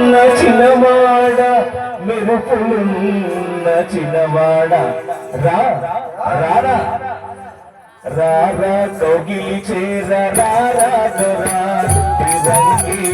చిన్నవాడ మెరుపులున్న చిన్నవాడ రా రారా రారా కౌగిలి చేర రారా రంగిలి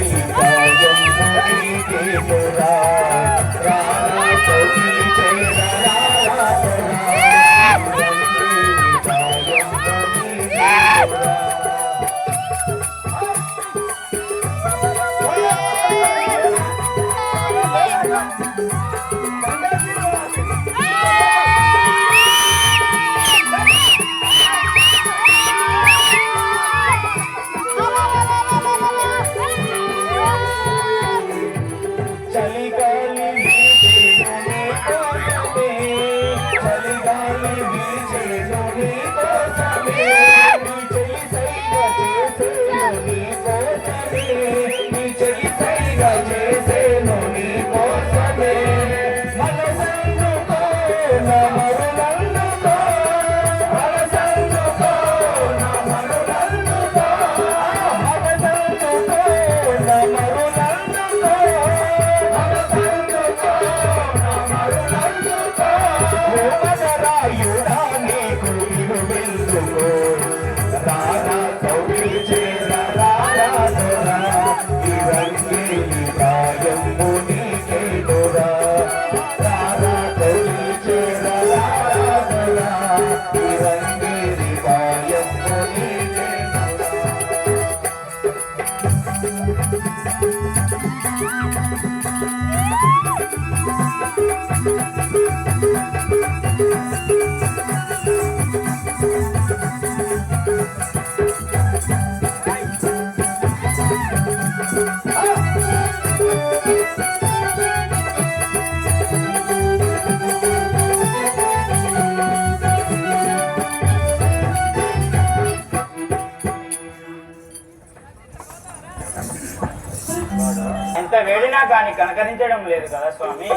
కాని కనకరించడం లేదు కదా స్వామి?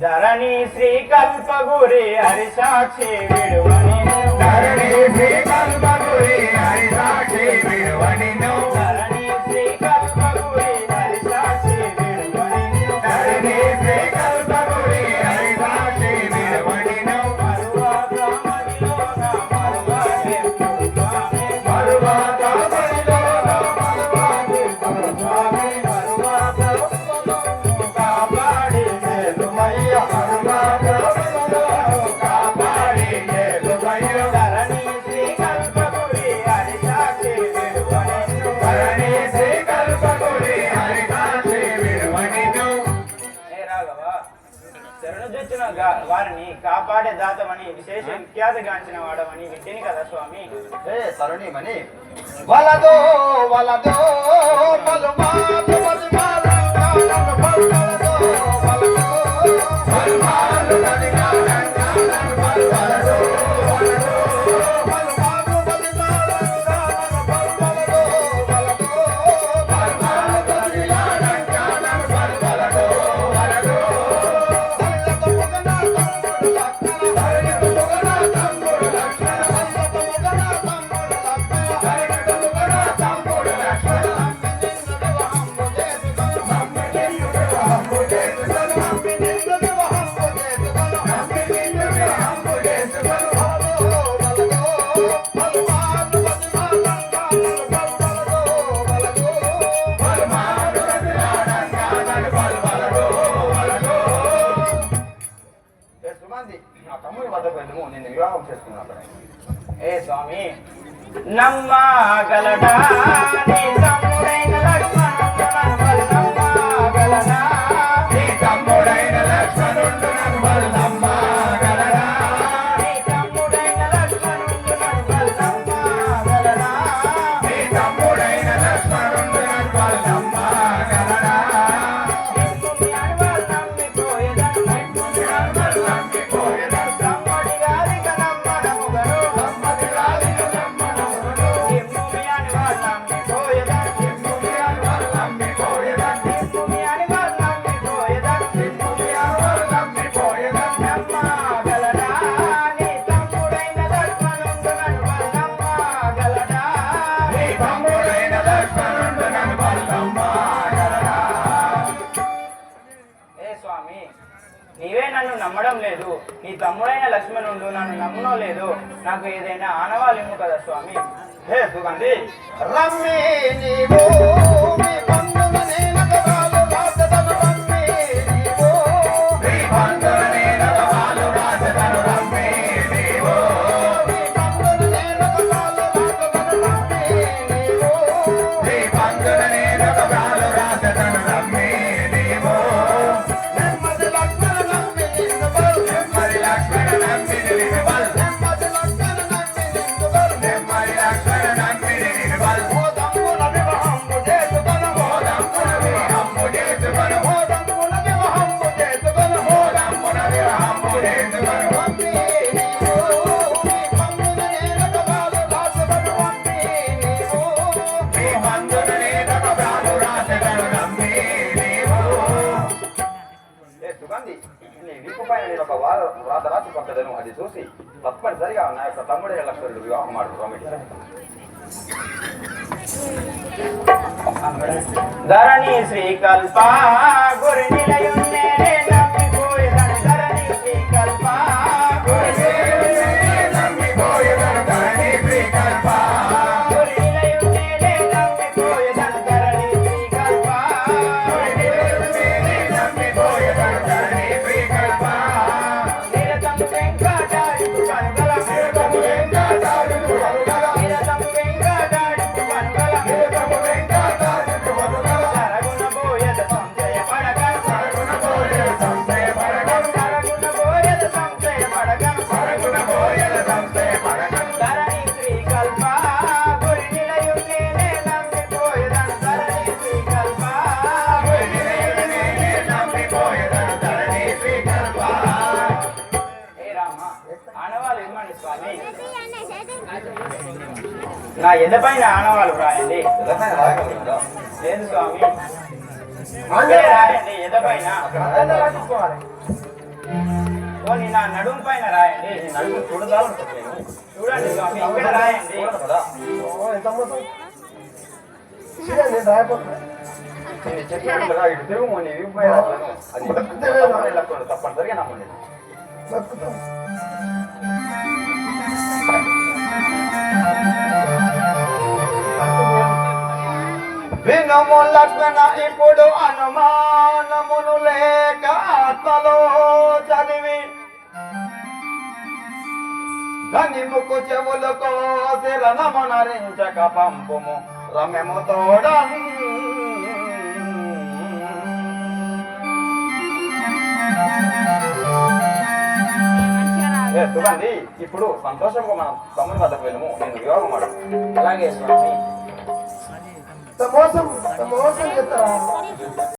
ధరణి శ్రీ కల్పగురి హరిసాక్షి విడువని. ధరణి శ్రీ వారిని కాపాడే దాతమని విశేష విఖ్యాతగాంచిన వాడమని విద్యని కదా స్వామి. సరణీమని వలదో వలదో ए स्वामी नम्मा गलडा ने नम्मा నమ్మడం లేదు. నీ తమ్ముడైన లక్ష్మణుడు నన్ను నమ్మనో లేదు నాకు ఏదైనా ఆనవాలిము కదా స్వామి. హే సుగంధి. రమ్మి పైన నేను ఒక వార అది చూసి తప్పనిసరిగా నా యొక్క తమ్ముడే లక్ష్మణుడు వివాహం ఆడు స్వామి. ధరణి శ్రీకల్ప గురి నిలయున్నే నా ఎదపైన ఆనవాళ్ళు రాయండి. లేదు స్వామి. రాయండి ఎదపైన పోనీ. నా నడుము పైన రాయండి. నీ నలుగురు చూడదాలనుకుంటున్నాను చూడండి స్వామి ఇక్కడ రాయండి. చూడదు కదా నేను చెప్పినట్లుగా ఇటు తిరుగు. అది తప్పనిసరిగా నమ్మండి వినము లక్ష్మణ ఇప్పుడు అనుమానమును లేక ఆత్మలో చదివి. ధనిముకు చెవులు కోసి రణమునరించక పంపుము. రమ్యము తోడం ఏ, సుగంధి ఇప్పుడు సంతోషంగా మనం తమ్ముని వద్దకు వెళ్ళము నేను వివాహం ఆడు అలాగే స్వామి.